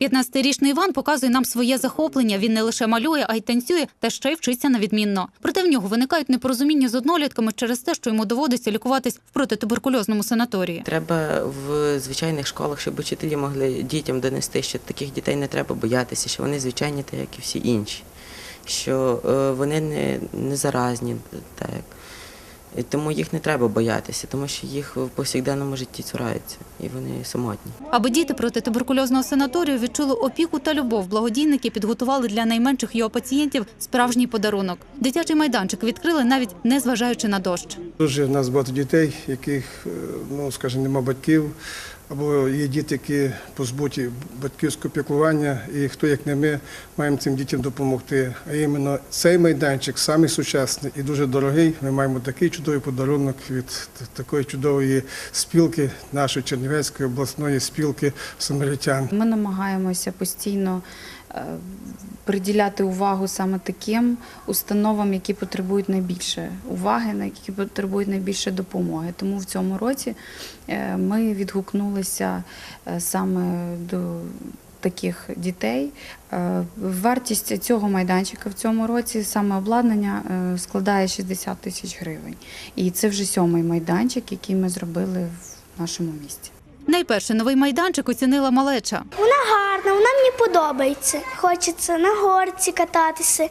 15-річний Іван показує нам своє захоплення. Він не лише малює, а й танцює, та ще й вчиться на відмінно. Проте в нього виникають непорозуміння з однолітками через те, що йому доводиться лікуватись в протитуберкульозному санаторії. Треба в звичайних школах, щоб учителі могли дітям донести, що таких дітей не треба боятися, що вони звичайні, так як і всі інші, що е, вони не, не заразні, так. І тому їх не треба боятися, тому що їх в повсякденному житті цураються, і вони самотні. Аби діти проти туберкульозного санаторію відчули опіку та любов, благодійники підготували для найменших його пацієнтів справжній подарунок. Дитячий майданчик відкрили навіть не зважаючи на дощ. Дуже в нас багато дітей, яких, е, ну скажімо, нема батьків, або є діти, які позбуті батьківського піклування, і хто як не ми маємо цим дітям допомогти. А іменно цей майданчик самий сучасний і дуже дорогий. Ми маємо такий чудовий подарунок від такої чудової спілки, нашої Чернівецької обласної спілки самаритян. Ми намагаємося постійно приділяти увагу саме таким установам, які потребують найбільше уваги, на які потребують найбільше допомоги. Тому в цьому році е, ми відгукнулися е, саме до таких дітей. Е, Вартість цього майданчика в цьому році саме обладнання складає 60 тисяч гривень. І це вже сьомий майданчик, який ми зробили в нашому місті. Найперше новий майданчик оцінила малеча. Вона гарна, вона мені подобається. Хочеться на горці кататися,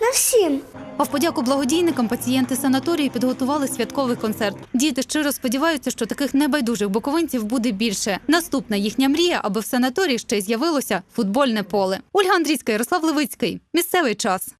на всім. А в подяку благодійникам пацієнти санаторії підготували святковий концерт. Діти щиро сподіваються, що таких небайдужих буковинців буде більше. Наступна їхня мрія, аби в санаторії ще й з'явилося футбольне поле. Ольга Андрійська, Ярослав Левицький. Місцевий час.